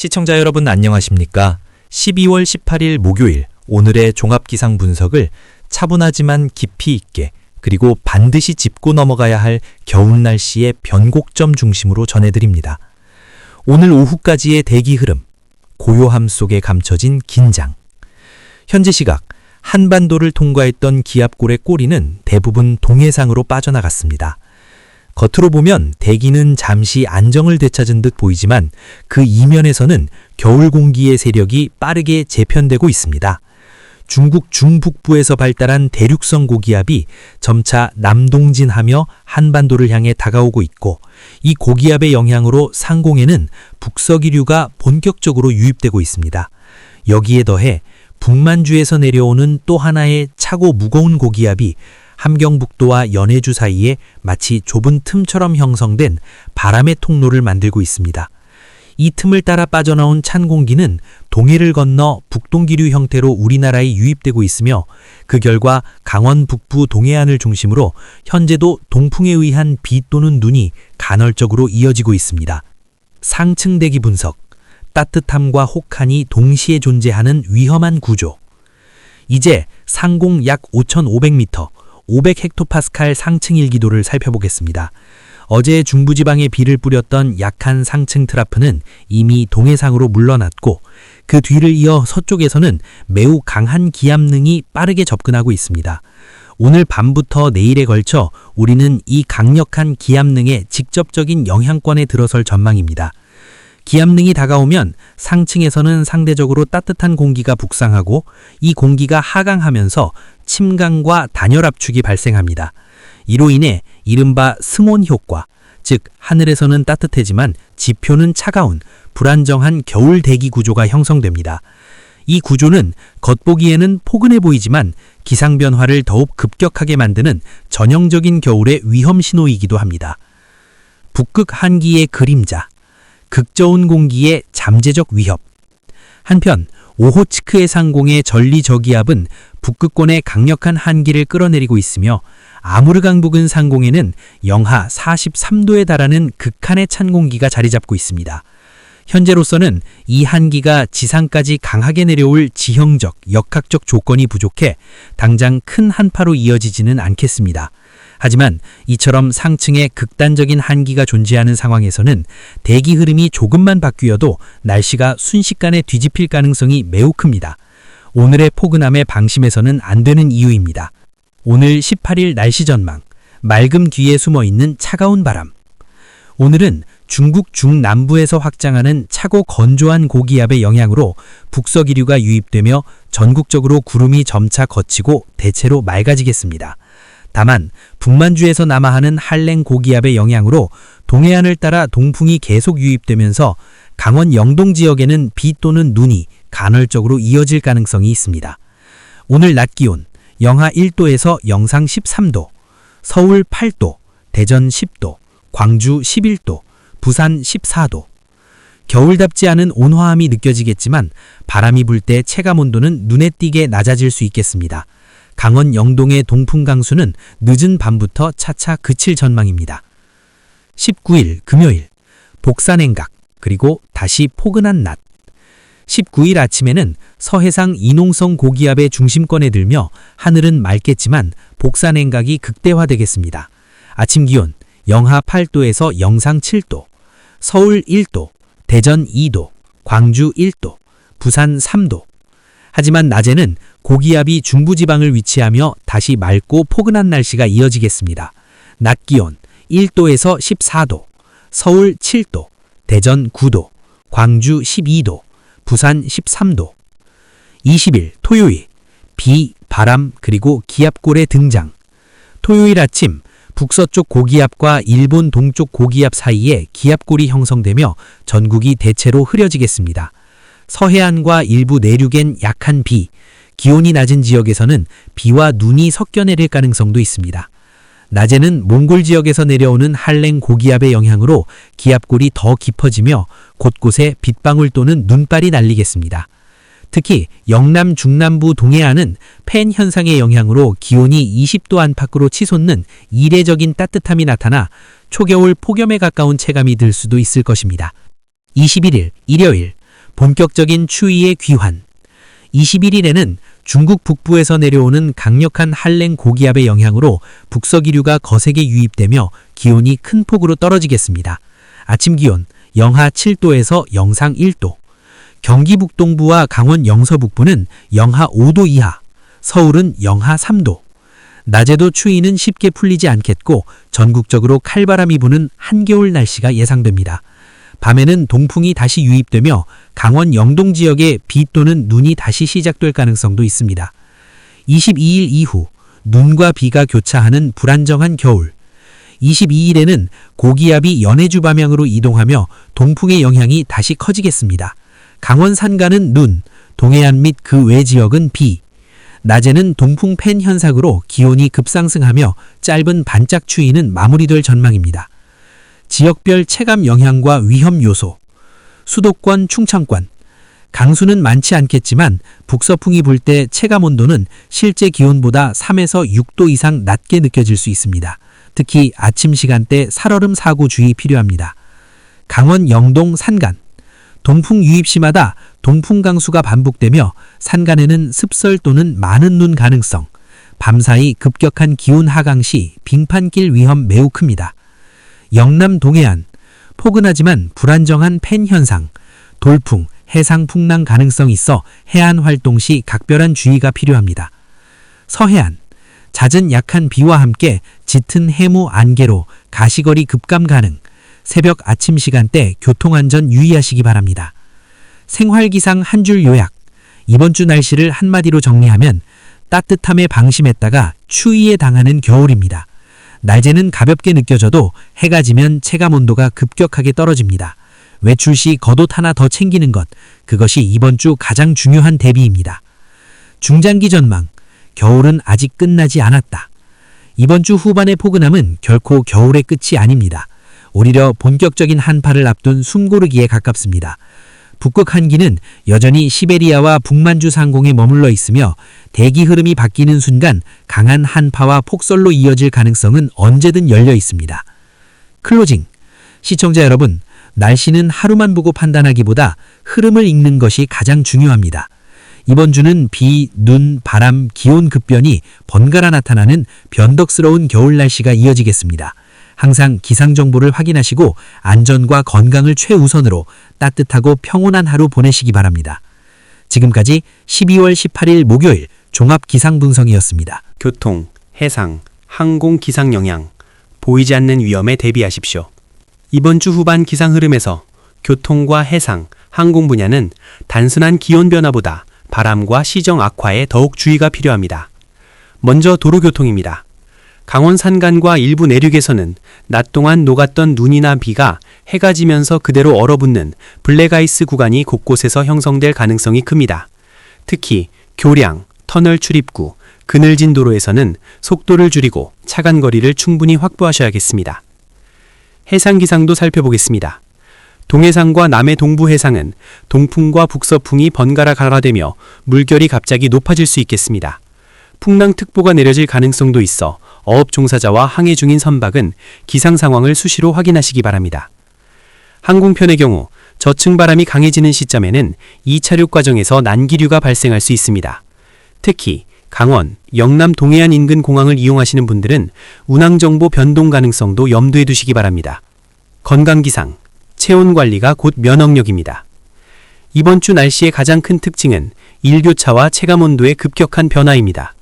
시청자 여러분 안녕하십니까? 12월 18일 목요일 오늘의 종합기상 분석을 차분하지만 깊이 있게 그리고 반드시 짚고 넘어가야 할 겨울 날씨의 변곡점 중심으로 전해드립니다. 오늘 오후까지의 대기 흐름, 고요함 속에 감춰진 긴장. 현재 시각 한반도를 통과했던 기압골의 꼬리는 대부분 동해상으로 빠져나갔습니다. 겉으로 보면 대기는 잠시 안정을 되찾은 듯 보이지만 그 이면에서는 겨울 공기의 세력이 빠르게 재편되고 있습니다. 중국 중북부에서 발달한 대륙성 고기압이 점차 남동진하며 한반도를 향해 다가오고 있고 이 고기압의 영향으로 상공에는 북서기류가 본격적으로 유입되고 있습니다. 여기에 더해 북만주에서 내려오는 또 하나의 차고 무거운 고기압이 함경북도와 연해주 사이에 마치 좁은 틈처럼 형성된 바람의 통로를 만들고 있습니다. 이 틈을 따라 빠져나온 찬 공기는 동해를 건너 북동기류 형태로 우리나라에 유입되고 있으며 그 결과 강원 북부 동해안을 중심으로 현재도 동풍에 의한 비 또는 눈이 간헐적으로 이어지고 있습니다. 상층 대기 분석, 따뜻함과 혹한이 동시에 존재하는 위험한 구조. 이제 상공 약 5,500m, 500헥토파스칼 상층 일기도를 살펴보겠습니다. 어제 중부지방에 비를 뿌렸던 약한 상층 트라프는 이미 동해상으로 물러났고 그 뒤를 이어 서쪽에서는 매우 강한 기압능이 빠르게 접근하고 있습니다. 오늘 밤부터 내일에 걸쳐 우리는 이 강력한 기압능의 직접적인 영향권에 들어설 전망입니다. 기압능이 다가오면 상층에서는 상대적으로 따뜻한 공기가 북상하고 이 공기가 하강하면서 침강과 단열 압축이 발생합니다. 이로 인해 이른바 승온 효과, 즉 하늘에서는 따뜻해지만 지표는 차가운 불안정한 겨울 대기 구조가 형성됩니다. 이 구조는 겉보기에는 포근해 보이지만 기상 변화를 더욱 급격하게 만드는 전형적인 겨울의 위험 신호이기도 합니다. 북극 한기의 그림자, 극저온 공기의 잠재적 위협. 한편 오호츠크의 상공의 전리 저기압은 북극권의 강력한 한기를 끌어내리고 있으며 아무르강 부근 상공에는 영하 43도에 달하는 극한의 찬 공기가 자리 잡고 있습니다. 현재로서는 이 한기가 지상까지 강하게 내려올 지형적, 역학적 조건이 부족해 당장 큰 한파로 이어지지는 않겠습니다. 하지만 이처럼 상층에 극단적인 한기가 존재하는 상황에서는 대기 흐름이 조금만 바뀌어도 날씨가 순식간에 뒤집힐 가능성이 매우 큽니다. 오늘의 포근함에 방심해서는 안 되는 이유입니다. 오늘 18일 날씨 전망. 맑음 뒤에 숨어 있는 차가운 바람. 오늘은 중국 중남부에서 확장하는 차고 건조한 고기압의 영향으로 북서기류가 유입되며 전국적으로 구름이 점차 걷히고 대체로 맑아지겠습니다. 다만 북만주에서 남하하는 한랭 고기압의 영향으로 동해안을 따라 동풍이 계속 유입되면서 강원 영동 지역에는 비 또는 눈이 간헐적으로 이어질 가능성이 있습니다. 오늘 낮 기온 영하 1도에서 영상 13도, 서울 8도, 대전 10도, 광주 11도, 부산 14도. 겨울답지 않은 온화함이 느껴지겠지만 바람이 불 때 체감 온도는 눈에 띄게 낮아질 수 있겠습니다. 강원 영동의 동풍 강수는 늦은 밤부터 차차 그칠 전망입니다. 19일 금요일 복산행각 그리고 다시 포근한 낮 19일 아침에는 서해상 이농성 고기압의 중심권에 들며 하늘은 맑겠지만 복산행각이 극대화되겠습니다. 아침 기온 영하 8도에서 영상 7도, 서울 1도, 대전 2도, 광주 1도, 부산 3도. 하지만 낮에는 고기압이 중부지방을 위치하며 다시 맑고 포근한 날씨가 이어지겠습니다. 낮 기온 1도에서 14도, 서울 7도, 대전 9도, 광주 12도, 부산 13도. 20일 토요일 비, 바람 그리고 기압골의 등장. 토요일 아침 북서쪽 고기압과 일본 동쪽 고기압 사이에 기압골이 형성되며 전국이 대체로 흐려지겠습니다. 서해안과 일부 내륙엔 약한 비, 기온이 낮은 지역에서는 비와 눈이 섞여 내릴 가능성도 있습니다. 낮에는 몽골 지역에서 내려오는 한랭 고기압의 영향으로 기압골이 더 깊어지며 곳곳에 빗방울 또는 눈발이 날리겠습니다. 특히 영남 중남부 동해안은 팬 현상의 영향으로 기온이 20도 안팎으로 치솟는 이례적인 따뜻함이 나타나 초겨울 폭염에 가까운 체감이 들 수도 있을 것입니다. 21일 일요일 본격적인 추위의 귀환. 21일에는 중국 북부에서 내려오는 강력한 한랭 고기압의 영향으로 북서기류가 거세게 유입되며 기온이 큰 폭으로 떨어지겠습니다. 아침 기온 영하 7도에서 영상 1도. 경기 북동부와 강원 영서 북부는 영하 5도 이하, 서울은 영하 3도. 낮에도 추위는 쉽게 풀리지 않겠고 전국적으로 칼바람이 부는 한겨울 날씨가 예상됩니다. 밤에는 동풍이 다시 유입되며 강원 영동 지역에 비 또는 눈이 다시 시작될 가능성도 있습니다. 22일 이후 눈과 비가 교차하는 불안정한 겨울. 22일에는 고기압이 연해주 방향으로 이동하며 동풍의 영향이 다시 커지겠습니다. 강원 산간은 눈, 동해안 및 그 외 지역은 비. 낮에는 동풍 팬 현상으로 기온이 급상승하며 짧은 반짝 추위는 마무리될 전망입니다. 지역별 체감 영향과 위험 요소. 수도권, 충청권. 강수는 많지 않겠지만 북서풍이 불 때 체감 온도는 실제 기온보다 3에서 6도 이상 낮게 느껴질 수 있습니다. 특히 아침 시간대 살얼음 사고 주의 필요합니다. 강원 영동 산간. 동풍 유입 시마다 동풍 강수가 반복되며 산간에는 습설 또는 많은 눈 가능성, 밤사이 급격한 기온 하강 시 빙판길 위험 매우 큽니다. 영남 동해안, 포근하지만 불안정한 팬 현상, 돌풍, 해상 풍랑 가능성 있어 해안 활동 시 각별한 주의가 필요합니다. 서해안, 잦은 약한 비와 함께 짙은 해무 안개로 가시거리 급감 가능, 새벽 아침 시간대 교통안전 유의하시기 바랍니다. 생활기상 한 줄 요약. 이번 주 날씨를 한마디로 정리하면 따뜻함에 방심했다가 추위에 당하는 겨울입니다. 낮에는 가볍게 느껴져도 해가 지면 체감 온도가 급격하게 떨어집니다. 외출 시 겉옷 하나 더 챙기는 것, 그것이 이번 주 가장 중요한 대비입니다. 중장기 전망, 겨울은 아직 끝나지 않았다. 이번 주 후반의 포근함은 결코 겨울의 끝이 아닙니다. 오히려 본격적인 한파를 앞둔 숨고르기에 가깝습니다. 북극 한기는 여전히 시베리아와 북만주 상공에 머물러 있으며 대기 흐름이 바뀌는 순간 강한 한파와 폭설로 이어질 가능성은 언제든 열려 있습니다. 클로징. 시청자 여러분, 날씨는 하루만 보고 판단하기보다 흐름을 읽는 것이 가장 중요합니다. 이번 주는 비, 눈, 바람, 기온 급변이 번갈아 나타나는 변덕스러운 겨울 날씨가 이어지겠습니다. 항상 기상 정보를 확인하시고 안전과 건강을 최우선으로 따뜻하고 평온한 하루 보내시기 바랍니다. 지금까지 12월 18일 목요일 종합 기상 분석이었습니다. 교통, 해상, 항공 기상 영향, 보이지 않는 위험에 대비하십시오. 이번 주 후반 기상 흐름에서 교통과 해상, 항공 분야는 단순한 기온 변화보다 바람과 시정 악화에 더욱 주의가 필요합니다. 먼저 도로교통입니다. 강원 산간과 일부 내륙에서는 낮 동안 녹았던 눈이나 비가 해가 지면서 그대로 얼어붙는 블랙아이스 구간이 곳곳에서 형성될 가능성이 큽니다. 특히 교량, 터널 출입구, 그늘진 도로에서는 속도를 줄이고 차간 거리를 충분히 확보하셔야겠습니다. 해상 기상도 살펴보겠습니다. 동해상과 남해 동부 해상은 동풍과 북서풍이 번갈아 가라되며 물결이 갑자기 높아질 수 있겠습니다. 풍랑특보가 내려질 가능성도 있어 어업 종사자와 항해 중인 선박은 기상 상황을 수시로 확인하시기 바랍니다. 항공편의 경우 저층 바람이 강해지는 시점에는 2차륙 과정에서 난기류가 발생할 수 있습니다. 특히 강원, 영남 동해안 인근 공항을 이용하시는 분들은 운항 정보 변동 가능성도 염두에 두시기 바랍니다. 건강기상, 체온 관리가 곧 면역력입니다. 이번 주 날씨의 가장 큰 특징은 일교차와 체감 온도의 급격한 변화입니다.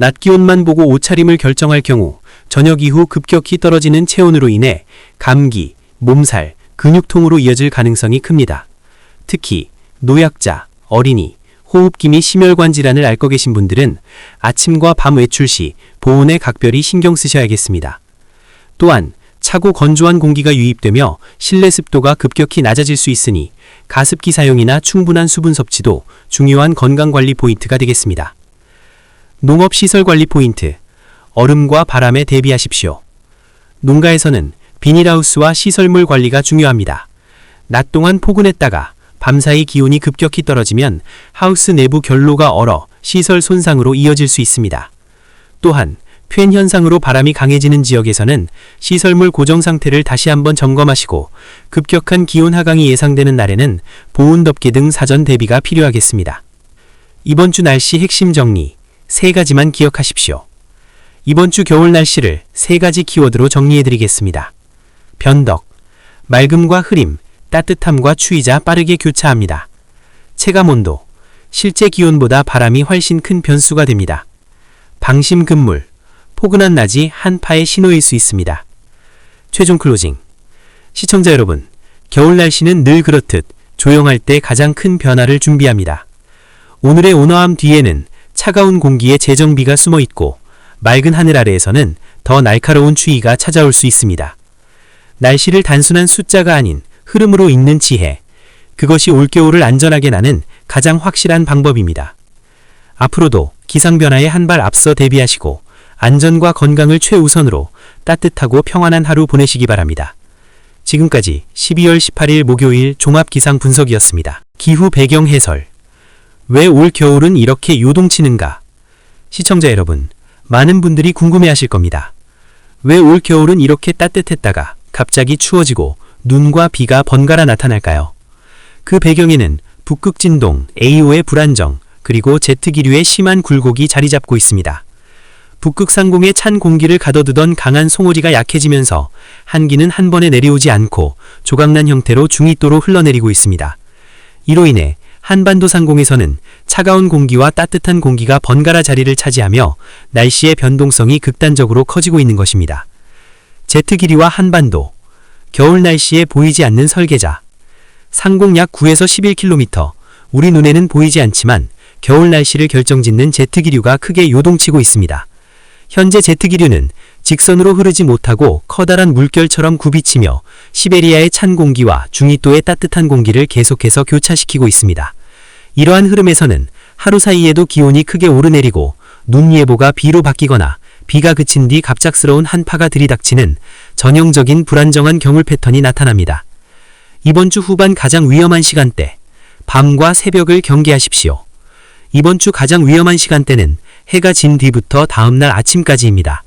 낮 기온만 보고 옷차림을 결정할 경우 저녁 이후 급격히 떨어지는 체온으로 인해 감기, 몸살, 근육통으로 이어질 가능성이 큽니다. 특히 노약자, 어린이, 호흡기 및 심혈관 질환을 앓고 계신 분들은 아침과 밤 외출 시 보온에 각별히 신경 쓰셔야겠습니다. 또한 차고 건조한 공기가 유입되며 실내 습도가 급격히 낮아질 수 있으니 가습기 사용이나 충분한 수분 섭취도 중요한 건강관리 포인트가 되겠습니다. 농업시설 관리 포인트. 얼음과 바람에 대비하십시오. 농가에서는 비닐하우스와 시설물 관리가 중요합니다. 낮 동안 포근했다가 밤사이 기온이 급격히 떨어지면 하우스 내부 결로가 얼어 시설 손상으로 이어질 수 있습니다. 또한 팬 현상으로 바람이 강해지는 지역에서는 시설물 고정 상태를 다시 한번 점검하시고 급격한 기온 하강이 예상되는 날에는 보온 덮개 등 사전 대비가 필요하겠습니다. 이번 주 날씨 핵심 정리 세 가지만 기억하십시오. 이번 주 겨울 날씨를 세 가지 키워드로 정리해 드리겠습니다. 변덕, 맑음과 흐림, 따뜻함과 추위자 빠르게 교차합니다. 체감 온도, 실제 기온보다 바람이 훨씬 큰 변수가 됩니다. 방심 금물, 포근한 낮이 한파의 신호일 수 있습니다. 최종 클로징. 시청자 여러분, 겨울 날씨는 늘 그렇듯 조용할 때 가장 큰 변화를 준비합니다. 오늘의 온화함 뒤에는 차가운 공기의 재정비가 숨어 있고 맑은 하늘 아래에서는 더 날카로운 추위가 찾아올 수 있습니다. 날씨를 단순한 숫자가 아닌 흐름으로 읽는 지혜. 그것이 올겨울을 안전하게 나는 가장 확실한 방법입니다. 앞으로도 기상변화에 한 발 앞서 대비하시고 안전과 건강을 최우선으로 따뜻하고 평안한 하루 보내시기 바랍니다. 지금까지 12월 18일 목요일 종합기상 분석이었습니다. 기후 배경 해설. 왜 올 겨울은 이렇게 요동치는가? 시청자 여러분, 많은 분들이 궁금해하실 겁니다. 왜 올 겨울은 이렇게 따뜻했다가 갑자기 추워지고 눈과 비가 번갈아 나타날까요? 그 배경에는 북극 진동, AO의 불안정, 그리고 제트기류의 심한 굴곡이 자리 잡고 있습니다. 북극 상공에 찬 공기를 가둬두던 강한 송오리가 약해지면서 한기는 한 번에 내려오지 않고 조각난 형태로 중위도로 흘러내리고 있습니다. 이로 인해 한반도 상공에서는 차가운 공기와 따뜻한 공기가 번갈아 자리를 차지하며 날씨의 변동성이 극단적으로 커지고 있는 것입니다. 제트 길이와 한반도, 겨울 날씨에 보이지 않는 설계자, 상공 약 9에서 11km, 우리 눈에는 보이지 않지만 겨울 날씨를 결정짓는 제트 기류가 크게 요동치고 있습니다. 현재 제트 기류는 직선으로 흐르지 못하고 커다란 물결처럼 굽이치며 시베리아의 찬 공기와 중위도의 따뜻한 공기를 계속해서 교차시키고 있습니다. 이러한 흐름에서는 하루 사이에도 기온이 크게 오르내리고 눈 예보가 비로 바뀌거나 비가 그친 뒤 갑작스러운 한파가 들이닥치는 전형적인 불안정한 겨울 패턴이 나타납니다. 이번 주 후반 가장 위험한 시간대, 밤과 새벽을 경계하십시오. 이번 주 가장 위험한 시간대는 해가 진 뒤부터 다음날 아침까지입니다.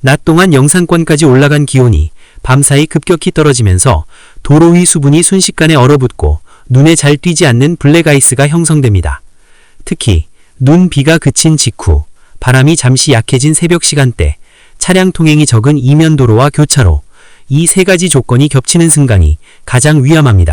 낮 동안 영상권까지 올라간 기온이 밤사이 급격히 떨어지면서 도로 위 수분이 순식간에 얼어붙고 눈에 잘 띄지 않는 블랙아이스가 형성됩니다. 특히 눈 비가 그친 직후 바람이 잠시 약해진 새벽 시간대 차량 통행이 적은 이면 도로와 교차로 이 세 가지 조건이 겹치는 순간이 가장 위험합니다.